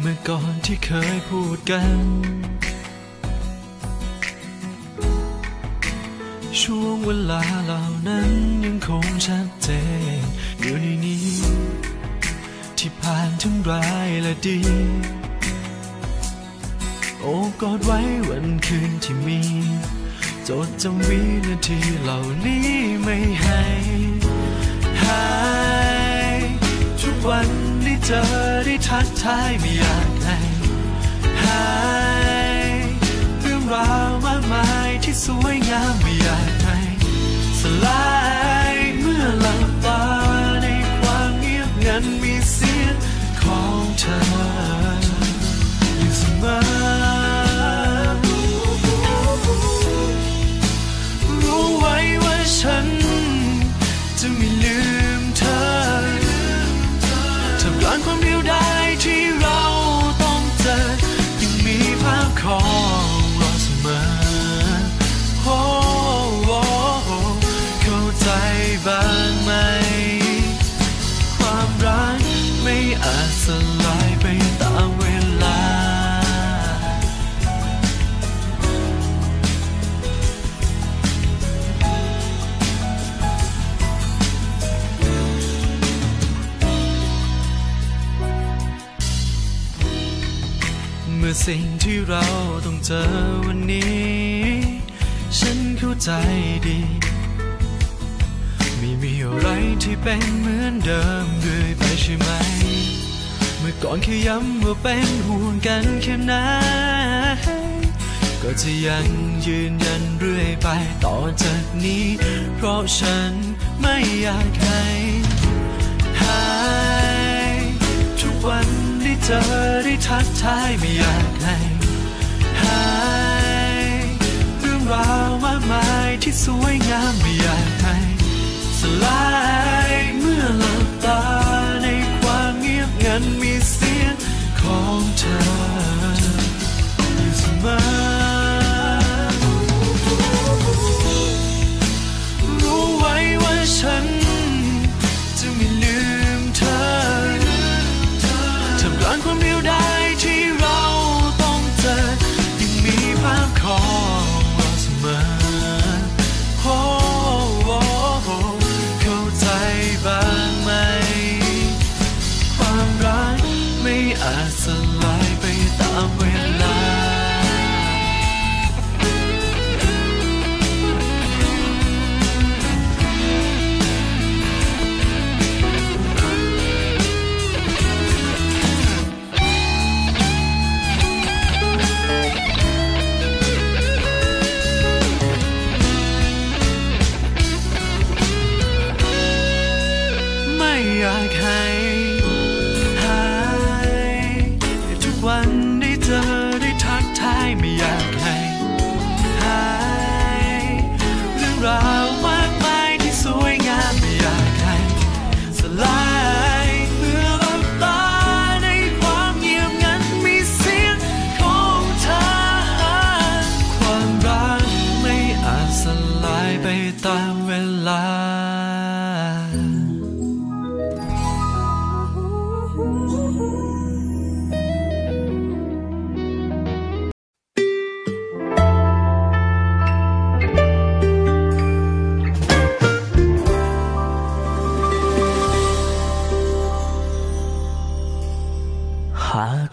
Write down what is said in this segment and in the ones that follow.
เมื่อก่อนที่เคยพูดกัน ช่วงเวลาเหล่านั้นยังคงชัดเจนอยู่ในนี้ ที่ผ่านทั้งร้ายและดี โอ้กอดไว้วันคืนที่มี จดจำวินาทีเหล่านี้ไม่ให้หายทุกวัน เจอได้ทักทายไม่อยากให้ สิ่งที่เราต้องเจอวันนี้ ฉันเข้าใจดี ไม่มีอะไรที่เป็นเหมือนเดิมเรื่อยไปใช่ไหม เมื่อก่อนแค่ย้ำว่าเป็นห่วงกันแค่ไหนก็จะยังยืนยันเรื่อยไปต่อจากนี้ เพราะฉันไม่อยากให้หายทุกวันได้เจอ ได้ทักทายไม่อยากให้หายเรื่องราวมากมายที่สวยงามไม่อยากให้สลายเมื่อหลับตาในความเงียบงันมีเสียงของเธออยู่เสมอ เ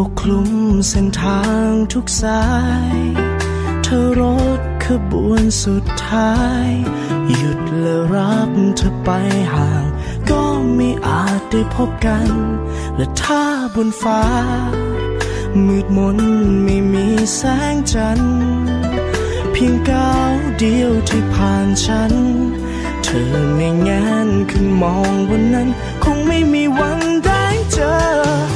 ปกคลุมเส้นทางทุกสาย เธอรถขบวนสุดท้าย หยุดและรับเธอไปห่าง ก็ไม่อาจได้พบกัน และถ้าบนฟ้า มืดมนไม่มีแสงจันทร์เพียงก้าวเดียวที่ผ่านฉัน เธอไม่งนขึ้นมองบนนั้น คงไม่มีวันได้เจอ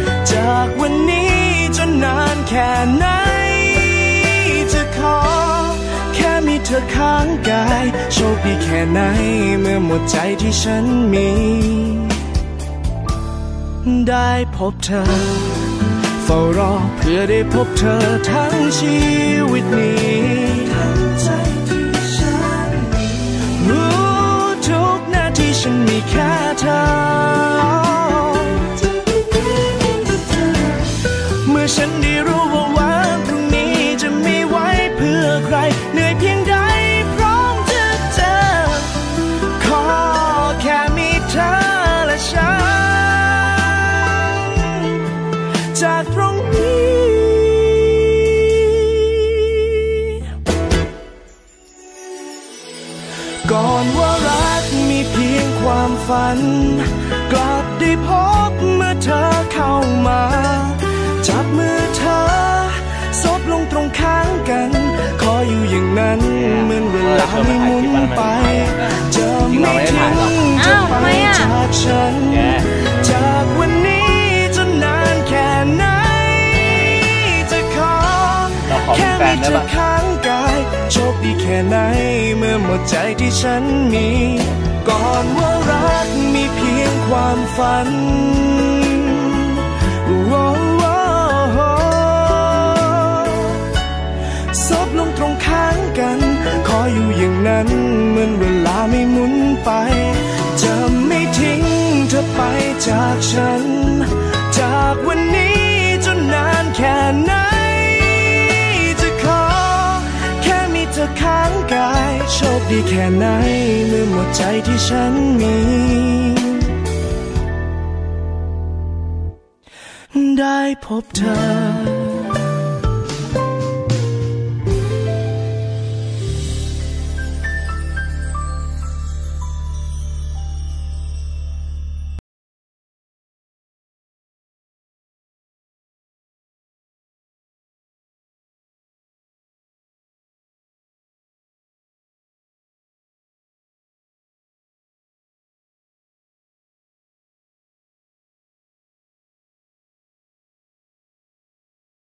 ธอข้างกาย โชคดีแค่ไหน เมื่อหมดใจที่ฉันมี ได้พบเธอ เฝ้ารอเพื่อได้พบเธอทั้งชีวิตนี้ทั้งใจที่ฉันมีรู้ทุกนาทีฉันมีแค่เธอ ก่อนว่ารักมีเพียงความฝัน กลับได้พบเมื่อเธอเข้ามา จับมือเธอซบลงตรงข้างกัน ขออยู่อย่างนั้นเหมือนเวลาไม่หมุนไปจะไม่ทิ้งจะอ้าวไปทำไมอะจากฉัน จากวันนี้จนนานแค่ไหนจะขอเราขอมีแค่แฟมีนได้เธอปะข้างกายโชคดี แค่ไหนเมื่อหมดใจที่ฉันมี ก่อนว่ารักมีเพียงความฝันโอ้โอ้ซบลงตรงข้างกัน ขออยู่อย่างนั้นเหมือนเวลาไม่หมุนไป จะไม่ทิ้งเธอไปจากฉัน จากวันนี้จนนานแค่ไหน ข้างกาย โชคดีแค่ไหนเมื่อหมดใจที่ฉันมี ได้พบเธอ